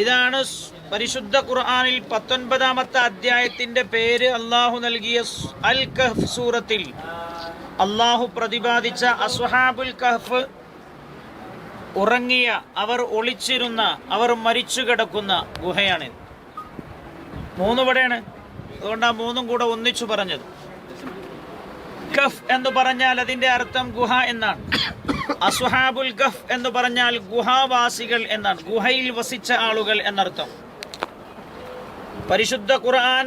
ഇതാണ് പരിശുദ്ധ ഖുർആാനിൽ പത്തൊൻപതാമത്തെ അധ്യായത്തിന്റെ പേര് അള്ളാഹു നൽകിയ അൽ കഹ്ഫ് സൂറത്തിൽ. അള്ളാഹു പ്രതിപാദിച്ച അസ്വഹാബുൽ കഹ്ഫ് ഉറങ്ങിയ അവർ ഒളിച്ചിരുന്ന അവർ മരിച്ചു കിടക്കുന്ന ഗുഹയാണ് മൂന്ന് ഇവിടെയാണ്. അതുകൊണ്ട് മൂന്നും കൂടെ ഒന്നിച്ചു പറഞ്ഞത്. കഫ് എന്ന് പറഞ്ഞാൽ അതിന്റെ അർത്ഥം ഗുഹ എന്നാണ്. അസ്വഹാബുൽ ഗഫ് എന്ന് പറഞ്ഞാൽ ഗുഹാവാസികൾ എന്നാണ്. ഗുഹയിൽ വസിച്ച ആളുകൾ എന്നർത്ഥം. പരിശുദ്ധ ഖുർആൻ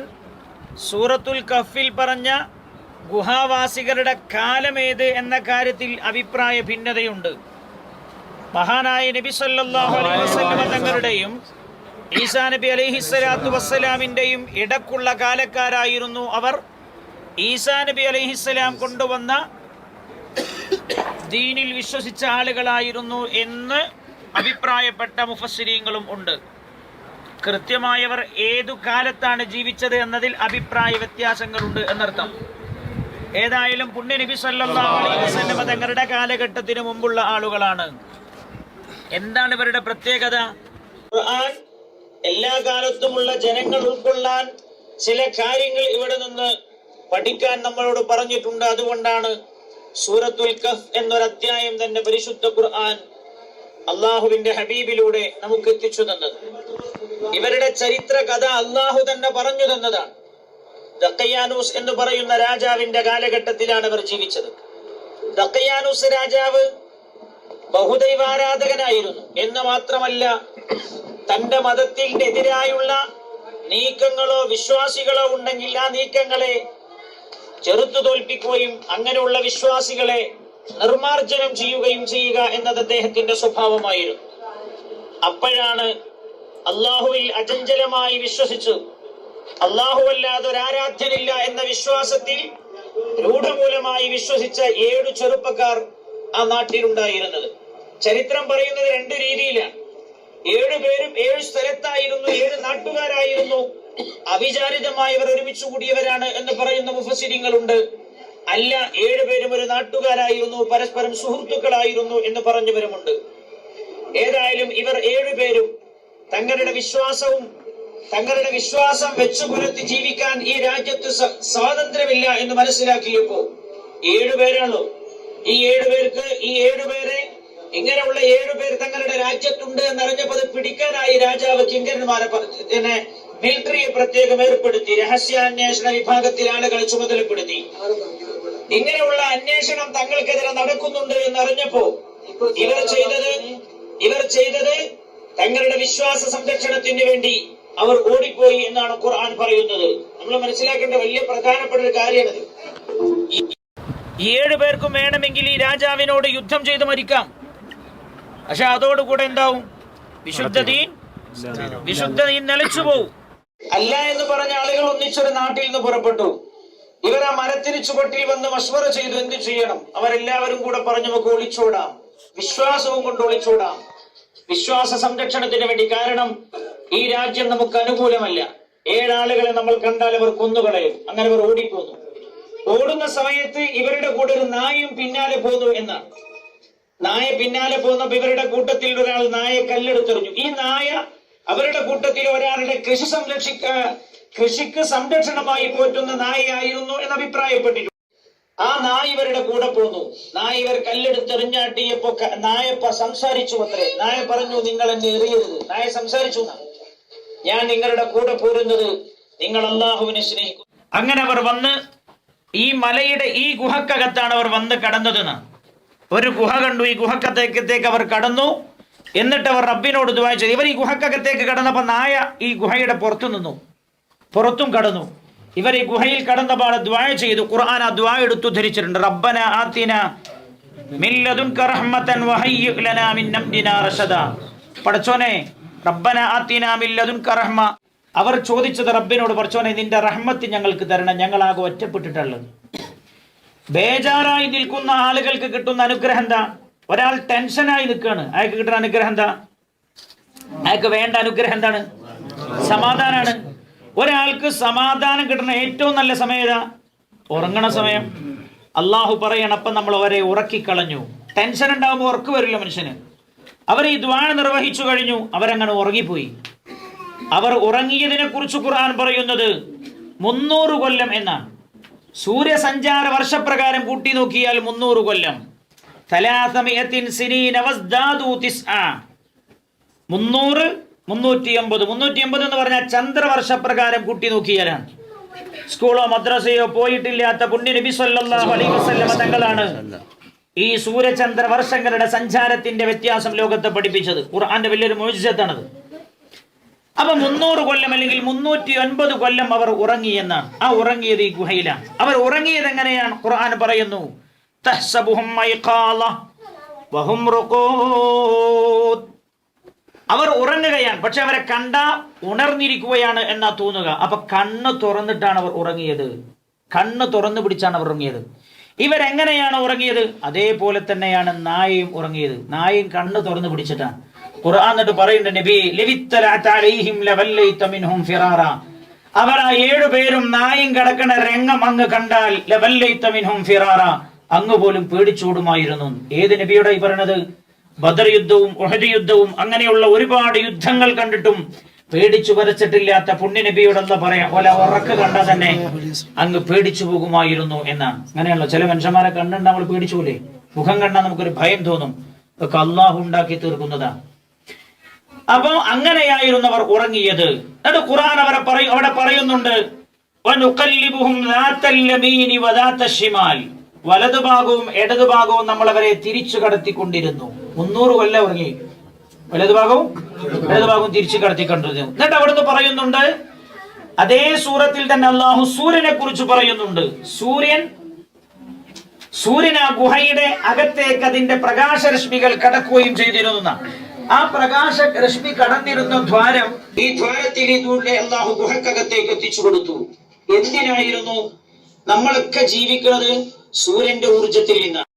സൂറത്തുൽ കഫിൽ പറഞ്ഞ ഗുഹാവാസികളുടെ കാലമേത് എന്ന കാര്യത്തിൽ അഭിപ്രായ ഭിന്നതയുണ്ട്. മഹാനായ നബി സല്ലല്ലാഹു അലൈഹി വസ്ലമ തങ്ങളുടെയും ഈസാ നബി അലൈഹി സ്വലാത്തു വസ്സലാമിന്റെയും ഇടക്കുള്ള കാലക്കാരായിരുന്നു അവർ. ഈസാ നബി അലൈഹിസ്സലാം കൊണ്ടുവന്ന ദീനിൽ വിശ്വസിച്ച ആളുകളായിരുന്നു എന്ന് അഭിപ്രായപ്പെട്ട മുഫസ്സിരീങ്ങളും ഉണ്ട്. കൃത്യമായവർ ഏതു കാലത്താണ് ജീവിച്ചത് എന്നതിൽ അഭിപ്രായ വ്യത്യാസങ്ങളുണ്ട് എന്നർത്ഥം. ഏതായാലും പുണ്യ നബി വസല്ലമ തങ്ങളുടെ കാലഘട്ടത്തിന് മുമ്പുള്ള ആളുകളാണ്. എന്താണ് ഇവരുടെ പ്രത്യേകത? എല്ലാ കാലത്തുമുള്ള ജനങ്ങൾ ഉൾക്കൊള്ളാൻ ചില കാര്യങ്ങൾ ഇവിടെ നിന്ന് പഠിക്കാൻ നമ്മളോട് പറഞ്ഞിട്ടുണ്ട്. അതുകൊണ്ടാണ് സൂറത്തുൽ കഫ് എന്നൊരു അധ്യായം തന്നെ പരിശുദ്ധ ഖുർആൻ അള്ളാഹുവിന്റെ ഹബീബിലൂടെ നമുക്ക് എത്തിച്ചു തന്നത്. ഇവരുടെ ചരിത്ര കഥ അള്ളാഹു തന്നെ പറഞ്ഞു തന്നതാണ്. ദക്കയാനൂസ് എന്ന് പറയുന്ന രാജാവിന്റെ കാലഘട്ടത്തിലാണ് ഇവർ ജീവിച്ചത്. ദക്കയാനൂസ് രാജാവ് ബഹുദൈവാരാധകനായിരുന്നു എന്ന് മാത്രമല്ല തന്റെ മതത്തിനെതിരായുള്ള നീക്കങ്ങളോ വിശ്വാസികളോ ഉണ്ടെങ്കിൽ ആ നീക്കങ്ങളെ ചെറുത്തു തോൽപ്പിക്കുകയും അങ്ങനെയുള്ള വിശ്വാസികളെ നിർമാർജനം ചെയ്യുകയും ചെയ്യുക എന്നത് അദ്ദേഹത്തിന്റെ സ്വഭാവമായിരുന്നു. അപ്പോഴാണ് അള്ളാഹുവിൽ അചഞ്ചലമായി വിശ്വസിച്ചു അള്ളാഹുവല്ലാതെ ഒരു ആരാധ്യനില്ല എന്ന വിശ്വാസത്തിൽ രൂഢമൂലമായി വിശ്വസിച്ച ഏഴു ചെറുപ്പക്കാർ ആ നാട്ടിലുണ്ടായിരുന്നത്. ചരിത്രം പറയുന്നത് രണ്ടു രീതിയിലാണ്. ഏഴു പേരും ഏഴ് സ്ഥലത്തായിരുന്നു ഏഴ് നാട്ടുകാരായിരുന്നു അവിചാരിതമായവർ ഒരുമിച്ച് കൂടിയവരാണ് എന്ന് പറയുന്ന മുഫസിരിങ്ങളുണ്ട് അല്ല ഏഴുപേരും ഒരു നാട്ടുകാരായിരുന്നു പരസ്പരം സുഹൃത്തുക്കളായിരുന്നു എന്ന് പറഞ്ഞവരുമുണ്ട്. ഏതായാലും ഇവർ ഏഴുപേരും തങ്ങളുടെ വിശ്വാസവും തങ്ങളുടെ വിശ്വാസം വെച്ചു പുലർത്തി ജീവിക്കാൻ ഈ രാജ്യത്ത് സ്വാതന്ത്ര്യമില്ല എന്ന് മനസ്സിലാക്കിയപ്പോ ഏഴുപേരാണോ ഈ ഏഴുപേർക്ക് ഈ ഏഴുപേരെ ഇങ്ങനെയുള്ള ഏഴുപേർ തങ്ങളുടെ രാജ്യത്തുണ്ട് എന്നറിഞ്ഞപ്പോൾ പിടിക്കാനായി രാജാവ് കിങ്കരന്മാരെ പറഞ്ഞു മിലിറ്ററിയെ പ്രത്യേകം ഏർപ്പെടുത്തി രഹസ്യാന്വേഷണ വിഭാഗത്തിൽ ആളുകളെ ചുമതലപ്പെടുത്തി. ഇങ്ങനെയുള്ള അന്വേഷണം തങ്ങൾക്കെതിരെ നടക്കുന്നുണ്ട് എന്ന് അറിഞ്ഞപ്പോ ഇവർ ചെയ്തത് ഇവർ ചെയ്തത് തങ്ങളുടെ വിശ്വാസ സംരക്ഷണത്തിന് വേണ്ടി അവർ ഓടിപ്പോയി എന്നാണ് ഖുർആൻ പറയുന്നത്. നമ്മൾ മനസ്സിലാക്കേണ്ട വലിയ പ്രധാനപ്പെട്ട ഒരു കാര്യമാണിത്. ഏഴു പേർക്കും വേണമെങ്കിൽ ഈ രാജാവിനോട് യുദ്ധം ചെയ്ത് മരിക്കാം. പക്ഷെ അതോടുകൂടെ എന്താവും? വിശുദ്ധതീൻ വിശുദ്ധതീൻ നിലച്ചു പോവും അല്ല എന്ന് പറഞ്ഞ ആളുകൾ ഒന്നിച്ചൊരു നാട്ടിൽ നിന്ന് പുറപ്പെട്ടു. ഇവർ ആ മരത്തിന് ചുവട്ടിൽ വന്ന് മഷ്വറ ചെയ്തു എന്ത് ചെയ്യണം? അവരെല്ലാവരും കൂടെ പറഞ്ഞു നമുക്ക് ഒളിച്ചോടാം. വിശ്വാസവും കൊണ്ട് ഒളിച്ചോടാം. വിശ്വാസ സംരക്ഷണത്തിന് വേണ്ടി കാരണം ഈ രാജ്യം നമുക്ക് അനുകൂലമല്ല. ഏഴാളുകളെ നമ്മൾ കണ്ടാൽ അവർ കൊന്നുകളയും. അങ്ങനെ അവർ ഓടിപ്പോന്നു. ഓടുന്ന സമയത്ത് ഇവരുടെ കൂടെ ഒരു നായും പിന്നാലെ പോന്നു എന്നാണ് നായ പിന്നാലെ പോന്നപ്പോ ഇവരുടെ കൂട്ടത്തിൽ ഒരാൾ നായെ കല്ലെടുത്തെറിഞ്ഞു. ഈ നായ അവരുടെ കൂട്ടത്തിൽ ഒരാളുടെ കൃഷി സംരക്ഷിക്ക കൃഷിക്ക് സംരക്ഷണമായി പോറ്റുന്ന നായയായിരുന്നു എന്ന് അഭിപ്രായപ്പെട്ടിരുന്നു. ആ നായ ഇവരുടെ കൂടെ പോന്നു. നായ ഇവർ കല്ലെടുത്തെറിഞ്ഞാട്ടിയപ്പോ ക- നായ പ- സംസാരിച്ചു അത്രേ. നായ പറഞ്ഞു നിങ്ങൾ എന്നെ എറിയരുത്. നായ സംസാരിച്ചു ഞാൻ നിങ്ങളുടെ കൂടെ പോരുന്നത് നിങ്ങൾ അള്ളാഹുവിനെ സ്നേഹിക്കും. അങ്ങനെ അവർ വന്ന് ഈ മലയുടെ ഈ ഗുഹക്കകത്താണ് അവർ വന്ന് കടന്നതെന്ന് ഒരു ഗുഹ കണ്ടു. ഈ ഗുഹക്കത്തേക്കത്തേക്ക് അവർ കടന്നു. എന്നിട്ട് അവർ റബ്ബിനോട് ദുആ ചെയ്തു. ഇവർ ഈ ഗുഹക്കകത്തേക്ക് കടന്നപ്പോൾ നായ ഈ ഗുഹയുടെ പുറത്തു നിന്നു. പുറത്തും കടന്നു. ഇവർ ഈ ഗുഹയിൽ കടന്നപ്പോൾ ദ്വായ ചെയ്തു. ഖുർആൻ ആ ദ്വായ എടുത്തു ധരിച്ചിട്ടുണ്ട്. റബ്ബന ആത്തിന പടച്ചോനെ റഹ്മ. അവർ ചോദിച്ചത് റബ്ബിനോട് പടച്ചോനെ നിന്റെ റഹ്മത്ത് ഞങ്ങൾക്ക് തരണം. ഞങ്ങളാകെ ഒറ്റപ്പെട്ടിട്ടുള്ളത്. ബേജാറായി നിൽക്കുന്ന ആളുകൾക്ക് കിട്ടുന്ന അനുഗ്രഹം എന്താ? ഒരാൾ ടെൻഷനായി നിൽക്കുകയാണ്. അയാൾക്ക് കിട്ടുന്ന അനുഗ്രഹം എന്താ? അയാൾക്ക് വേണ്ട അനുഗ്രഹം എന്താണ്? സമാധാനാണ്. ഒരാൾക്ക് സമാധാനം കിട്ടുന്ന ഏറ്റവും നല്ല സമയം ഏതാ? ഉറങ്ങണ സമയം. അള്ളാഹു പറയണം അപ്പം നമ്മൾ അവരെ ഉറക്കിക്കളഞ്ഞു. ടെൻഷൻ ഉണ്ടാകുമ്പോൾ ഉറക്ക് വരില്ല മനുഷ്യന്. അവർ ഈ ദ്വാന നിർവഹിച്ചു കഴിഞ്ഞു അവരങ്ങനെ ഉറങ്ങിപ്പോയി. അവർ ഉറങ്ങിയതിനെ കുറിച്ച് ഖുർആൻ പറയുന്നത് മുന്നൂറ് കൊല്ലം എന്നാണ്. സൂര്യസഞ്ചാര വർഷപ്രകാരം കൂട്ടി നോക്കിയാൽ മുന്നൂറ് കൊല്ലം. മുന്നൂറ് മുന്നൂറ്റി എൺപത് മുന്നൂറ്റി എൺപത് എന്ന് പറഞ്ഞാൽ ചന്ദ്രവർഷപ്രകാരം കൂട്ടി നോക്കിയാലാണ്. സ്കൂളോ മദ്രസയോ പോയിട്ടില്ലാത്ത പുണ്യ നബി സല്ലല്ലാഹു അലൈഹി വസല്ലമ തങ്ങളാണ് ഈ സൂര്യചന്ദ്ര വർഷങ്ങളുടെ സഞ്ചാരത്തിന്റെ വ്യത്യാസം ലോകത്തെ പഠിപ്പിച്ചത്. ഖുർആന്റെ വലിയൊരു മോചിച്ചത്താണത് അപ്പൊ മുന്നൂറ് കൊല്ലം അല്ലെങ്കിൽ മുന്നൂറ്റി ഒൻപത് കൊല്ലം അവർ ഉറങ്ങി എന്നാണ്. ആ ഉറങ്ങിയത് ഈ ഗുഹയിലാണ്. അവർ ഉറങ്ങിയത് എങ്ങനെയാണ്? ഖുർആൻ പറയുന്നു തഹ്സബുഹും മൈഖാല വഹും റുഖൂദ്. അവർ ഉറങ്ങുകയാണ് പക്ഷെ അവരെ കണ്ട ഉണർന്നിരിക്കുകയാണ് എന്നാ തോന്നുക. അപ്പൊ കണ്ണ് തുറന്നിട്ടാണ് അവർ ഉറങ്ങിയത്. കണ്ണ് തുറന്നു പിടിച്ചാണ് അവർ ഉറങ്ങിയത്. ഇവരെങ്ങനെയാണ് ഉറങ്ങിയത്? അതേപോലെ തന്നെയാണ് നായയും ഉറങ്ങിയത്. നായയും കണ്ണ് തുറന്നു പിടിച്ചിട്ടാണ്. ഖുർആൻ എന്നിട്ട് പറയുന്നുണ്ട് നബി മിൻഹും ഫിറാറ. അവർ ആ ഏഴു പേരും നായും കിടക്കുന്ന രംഗം അങ്ങ് കണ്ടാൽ ലവല്ലൈത മിൻഹും ഫിറാറ. അങ്ങ് പോലും പേടിച്ചോടുമായിരുന്നു. ഏത് നബിയുടെ ഈ പറയണത്? ബദർ യുദ്ധവും ഒഹദ് യുദ്ധവും അങ്ങനെയുള്ള ഒരുപാട് യുദ്ധങ്ങൾ കണ്ടിട്ടും പേടിച്ചു വരച്ചിട്ടില്ലാത്ത പുണ്യ നബിയോടെന്താ പറയാ. പോലെ ഉറക്ക് കണ്ട തന്നെ അങ്ങ് പേടിച്ചു പോകുമായിരുന്നു എന്നാണ്. അങ്ങനെയുള്ള ചില മനുഷ്യന്മാരെ കണ്ടുണ്ട് നമ്മൾ പേടിച്ചു പോലെ മുഖം കണ്ടാൽ നമുക്കൊരു ഭയം തോന്നും. ഒക്കെ അള്ളാഹു ഉണ്ടാക്കി തീർക്കുന്നതാണ്. അപ്പൊ അങ്ങനെയായിരുന്നവർ ഉറങ്ങിയത്. എന്നിട്ട് ഖുറാൻ അവരെ പറയും അവിടെ പറയുന്നുണ്ട് വലതുഭാഗവും ഇടതുഭാഗവും നമ്മൾ അവരെ തിരിച്ചു കടത്തിക്കൊണ്ടിരുന്നു. മുന്നൂറ് കൊല്ലം ഉറങ്ങി. വലതുഭാഗവും ഇടതുഭാഗവും തിരിച്ചു കടത്തിക്കൊണ്ടിരുന്നു. എന്നിട്ട് അവിടുന്ന് പറയുന്നുണ്ട് അതേ സൂറത്തിൽ തന്നെ അള്ളാഹു സൂര്യനെ കുറിച്ച് പറയുന്നുണ്ട്. സൂര്യൻ സൂര്യൻ ആ ഗുഹയുടെ അകത്തേക്ക് അതിന്റെ പ്രകാശരശ്മികൾ കടക്കുകയും ചെയ്തിരുന്നു ആ പ്രകാശ രശ്മി കടന്നിരുന്ന ദ്വാരം ഈ ദ്വാരത്തിലൂടെ അള്ളാഹു ഗുഹക്കകത്തേക്ക് എത്തിച്ചു കൊടുത്തു. എന്തിനായിരുന്നു? നമ്മളൊക്കെ ജീവിക്കുന്നത് സൂര്യന്റെ ഊർജത്തിൽ നിന്നാണ്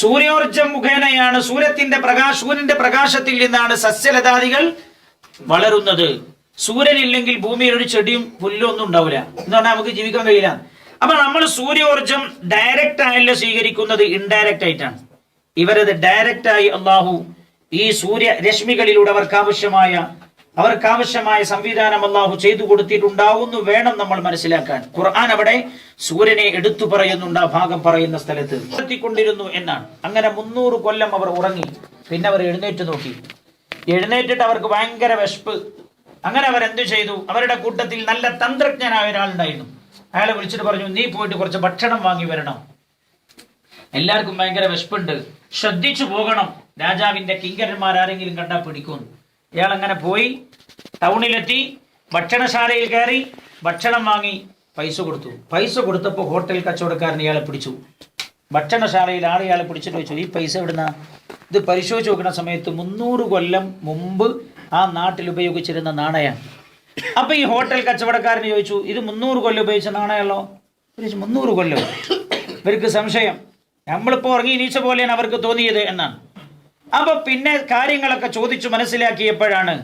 സൂര്യോർജം മുഖേനയാണ് സൂര്യത്തിന്റെ പ്രകാശ സൂര്യന്റെ പ്രകാശത്തിൽ നിന്നാണ് സസ്യലതാദികൾ വളരുന്നത്. സൂര്യൻ ഇല്ലെങ്കിൽ ഭൂമിയിൽ ഒരു ചെടിയും പുല്ലും ഒന്നും ഉണ്ടാവില്ല. എന്ന് പറഞ്ഞാൽ നമുക്ക് ജീവിക്കാൻ കഴിയില്ല. അപ്പൊ നമ്മൾ സൂര്യോർജം ഡയറക്റ്റ് ആയല്ല സ്വീകരിക്കുന്നത് ഇൻഡയറക്റ്റ് ആയിട്ടാണ്. ഇവരത് ഡയറക്റ്റ് ആയി അള്ളാഹു ഈ സൂര്യ രശ്മികളിലൂടെ അവർക്ക് ആവശ്യമായ അവർക്ക് ആവശ്യമായ സംവിധാനം അള്ളാഹു ചെയ്തു കൊടുത്തിട്ടുണ്ടാവുന്നു വേണം നമ്മൾ മനസ്സിലാക്കാൻ. ഖുർആൻ അവിടെ സൂര്യനെ എടുത്തു പറയുന്നുണ്ട് ആ ഭാഗം പറയുന്ന സ്ഥലത്ത്. എത്തിക്കൊണ്ടിരുന്നു എന്നാണ്. അങ്ങനെ മുന്നൂറ് കൊല്ലം അവർ ഉറങ്ങി. പിന്നെ അവർ എഴുന്നേറ്റ് നോക്കി. എഴുന്നേറ്റിട്ട് അവർക്ക് ഭയങ്കര വിശപ്പ്. അങ്ങനെ അവർ എന്തു ചെയ്തു? അവരുടെ കൂട്ടത്തിൽ നല്ല തന്ത്രജ്ഞനായ ഒരാളുണ്ടായിരുന്നു. അയാളെ വിളിച്ചിട്ട് പറഞ്ഞു നീ പോയിട്ട് കുറച്ച് ഭക്ഷണം വാങ്ങി വരണം. എല്ലാവർക്കും ഭയങ്കര വിശപ്പുണ്ട്. ശ്രദ്ധിച്ചു പോകണം. രാജാവിന്റെ കിങ്കരന്മാർ ആരെങ്കിലും കണ്ടാൽ പിടിക്കും ഇയാൾ അങ്ങനെ പോയി ടൗണിലെത്തി ഭക്ഷണശാലയിൽ കയറി ഭക്ഷണം വാങ്ങി പൈസ കൊടുത്തു. പൈസ കൊടുത്തപ്പോൾ ഹോട്ടൽ കച്ചവടക്കാരൻ ഇയാളെ പിടിച്ചു. ഭക്ഷണശാലയിൽ ആൾ ഇയാളെ പിടിച്ചിട്ട് വെച്ചു ഈ പൈസ എവിടുന്ന? ഇത് പരിശോധിച്ച് നോക്കുന്ന സമയത്ത് മുന്നൂറ് കൊല്ലം മുമ്പ് ആ നാട്ടിൽ ഉപയോഗിച്ചിരുന്ന നാണയമാണ്. അപ്പൊ ഈ ഹോട്ടൽ കച്ചവടക്കാരന് ചോദിച്ചു ഇത് മുന്നൂറ് കൊല്ലം ഉപയോഗിച്ച നാണയമല്ലോ മുന്നൂറ് കൊല്ലം. ഇവർക്ക് സംശയം നമ്മളിപ്പോ ഉറങ്ങി നീച്ച പോലെയാണ് അവർക്ക് തോന്നിയത് എന്നാണ്. അപ്പൊ പിന്നെ കാര്യങ്ങളൊക്കെ ചോദിച്ചു മനസ്സിലാക്കിയപ്പോഴാണ്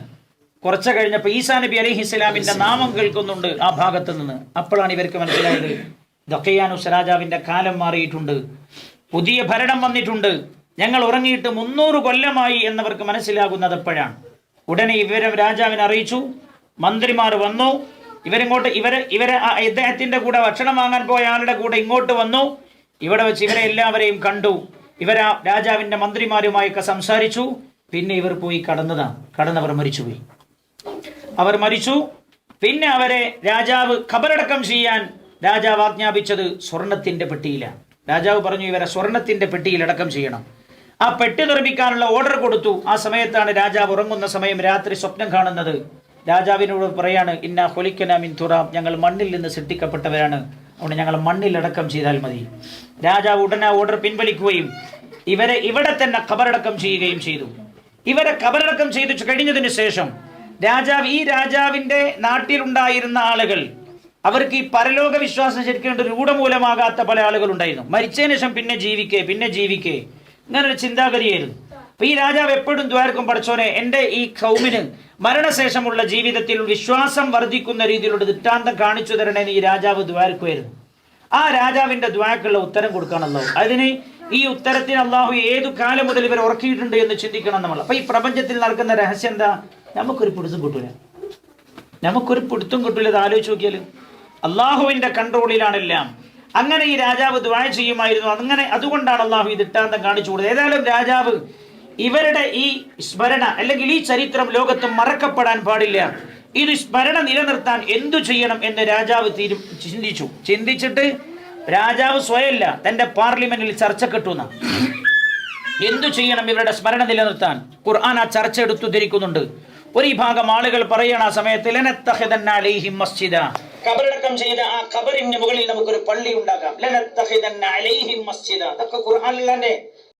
കുറച്ച് കഴിഞ്ഞപ്പോൾ ഈസാ നബി അലൈഹി ഇസ്ലാമിന്റെ നാമം കേൾക്കുന്നുണ്ട് ആ ഭാഗത്ത് നിന്ന്. അപ്പോഴാണ് ഇവർക്ക് മനസ്സിലായത്. ദക്കയാനുസ് രാജാവിന്റെ കാലം മാറിയിട്ടുണ്ട്. പുതിയ ഭരണം വന്നിട്ടുണ്ട്. ഞങ്ങൾ ഉറങ്ങിയിട്ട് മുന്നൂറ് കൊല്ലമായി എന്നവർക്ക് മനസ്സിലാകുന്നത് എപ്പോഴാണ് ഉടനെ ഇവരെ രാജാവിനെ അറിയിച്ചു. മന്ത്രിമാർ വന്നു. ഇവരിങ്ങോട്ട് ഇവരെ ഇവരെ ഇദ്ദേഹത്തിന്റെ കൂടെ ഭക്ഷണം വാങ്ങാൻ പോയ ആളുടെ കൂടെ ഇങ്ങോട്ട് വന്നു. ഇവിടെ വെച്ച് ഇവരെ എല്ലാവരെയും കണ്ടു. ഇവരാ രാജാവിന്റെ മന്ത്രിമാരുമായൊക്കെ സംസാരിച്ചു. പിന്നെ ഇവർ പോയി കടന്നതാണ് കടന്നവർ മരിച്ചുപോയി. അവർ മരിച്ചു. പിന്നെ അവരെ രാജാവ് ഖബറടക്കം ചെയ്യാൻ രാജാവ് ആജ്ഞാപിച്ചത് സ്വർണത്തിന്റെ പെട്ടിയിലാണ് രാജാവ് പറഞ്ഞു ഇവരെ സ്വർണത്തിന്റെ പെട്ടിയിൽ അടക്കം ചെയ്യണം. ആ പെട്ടി നിർമ്മിക്കാനുള്ള ഓർഡർ കൊടുത്തു. ആ സമയത്താണ് രാജാവ് ഉറങ്ങുന്ന സമയം രാത്രി സ്വപ്നം കാണുന്നത്. രാജാവിനോട് പറയാണ് ഇന്ന ഹൊലിക്കന മിൻ തുറാം ഞങ്ങൾ മണ്ണിൽ നിന്ന് സൃഷ്ടിക്കപ്പെട്ടവരാണ്. അതുകൊണ്ട് ഞങ്ങൾ മണ്ണിൽ അടക്കം ചെയ്താൽ മതി. രാജാവ് ഉടനെ ഓർഡർ പിൻവലിക്കുകയും ഇവരെ ഇവിടെ തന്നെ ഖബറടക്കം ചെയ്യുകയും ചെയ്തു. ഇവരെ ഖബറടക്കം ചെയ്തു കഴിഞ്ഞതിന് ശേഷം രാജാവ് ഈ രാജാവിന്റെ നാട്ടിലുണ്ടായിരുന്ന ആളുകൾ അവർക്ക് ഈ പരലോക വിശ്വാസം ശരിക്കും രൂഢമൂലമാകാത്ത പല ആളുകൾ ഉണ്ടായിരുന്നു മരിച്ചതിന് ശേഷം പിന്നെ ജീവിക്കേ പിന്നെ ജീവിക്കേ. ഇങ്ങനെ ഒരു ചിന്താഗതിയായിരുന്നു. അപ്പൊ ഈ രാജാവ് എപ്പോഴും ദ്വാരക്കും പഠിച്ചോനെ എന്റെ ഈ കൗമിന് മരണശേഷമുള്ള ജീവിതത്തിൽ വിശ്വാസം വർദ്ധിക്കുന്ന രീതിയിലുള്ള ദൃഷ്ടാന്തം കാണിച്ചു തരണേന്ന് ഈ രാജാവ് ദ്വാരക്കുമായിരുന്നു. ആ രാജാവിന്റെ ദ്വാക്കുള്ള ഉത്തരം കൊടുക്കണമല്ലോ അതിന് ഈ ഉത്തരത്തിന് അള്ളാഹു ഏതു കാലം മുതൽ ഇവർ ഉറക്കിയിട്ടുണ്ട് എന്ന് ചിന്തിക്കണം നമ്മൾ. അപ്പൊ ഈ പ്രപഞ്ചത്തിൽ നടക്കുന്ന രഹസ്യം എന്താ? നമുക്കൊരു പിടിച്ചും കിട്ടൂല. നമുക്കൊരു പിടുത്തം കിട്ടൂല. ഇത് ആലോചിച്ച് നോക്കിയാൽ അള്ളാഹുവിന്റെ കൺട്രോളിലാണെല്ലാം അങ്ങനെ ഈ രാജാവ് ദ്വായ ചെയ്യുമായിരുന്നു. അങ്ങനെ അതുകൊണ്ടാണ് അള്ളാഹു ഈ ദിട്ടാന്തം കാണിച്ചു കൊടുത്തത്. ഏതായാലും രാജാവ് ഇവരുടെ ഈ സ്മരണ അല്ലെങ്കിൽ ഈ ചരിത്രം ലോകത്ത് മറക്കപ്പെടാൻ പാടില്ല. ഇത് സ്മരണ നിലനിർത്താൻ എന്തു ചെയ്യണം എന്ന് രാജാവ് തീരു ചിന്തിച്ചു. ചിന്തിച്ചിട്ട് രാജാവ് സ്വയമല്ല തന്റെ പാർലമെന്റിൽ ചർച്ച കിട്ടുന്ന എന്തു ചെയ്യണം ഇവരുടെ സ്മരണ നിലനിർത്താൻ? ഖുർആൻ ആ ചർച്ച എടുത്തു ധരിക്കുന്നുണ്ട് ഒരു ഭാഗം ആളുകൾ പറയണ ആ സമയത്തിൽ മസ്ജിദ. കബറടക്കം ചെയ്ത ആ കബറിന്റെ മുകളിൽ നമുക്കൊരു പള്ളി ഉണ്ടാക്കാം. മസ്ജിദ. അതൊക്കെ ഖുർആനിൽ തന്നെ